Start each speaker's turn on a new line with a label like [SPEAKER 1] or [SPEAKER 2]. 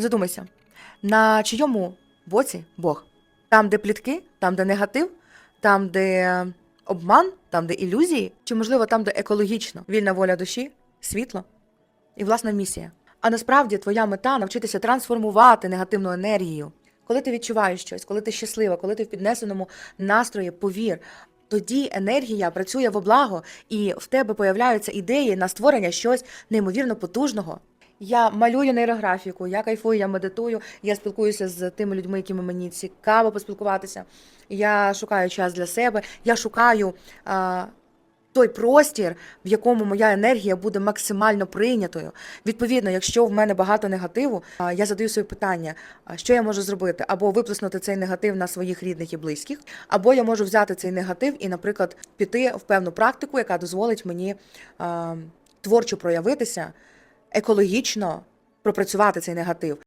[SPEAKER 1] Задумайся, на чийому боці Бог? Там, де плітки, там, де негатив, там, де обман, там, де ілюзії, чи можливо там, де екологічно, вільна воля душі, світло і власна місія. А насправді твоя мета навчитися трансформувати негативну енергію. Коли ти відчуваєш щось, коли ти щаслива, коли ти в піднесеному настрої, повір, тоді енергія працює во благо, і в тебе появляються ідеї на створення щось неймовірно потужного. Я малюю нейрографіку, я кайфую, я медитую, я спілкуюся з тими людьми, якими мені цікаво поспілкуватися. Я шукаю час для себе, я шукаю а, той простір, в якому моя енергія буде максимально прийнятою. Відповідно, якщо в мене багато негативу, а, я задаю собі питання, а, що я можу зробити, або виплеснути цей негатив на своїх рідних і близьких, або я можу взяти цей негатив і, наприклад, піти в певну практику, яка дозволить мені а, творчо проявитися, екологічно пропрацювати цей негатив.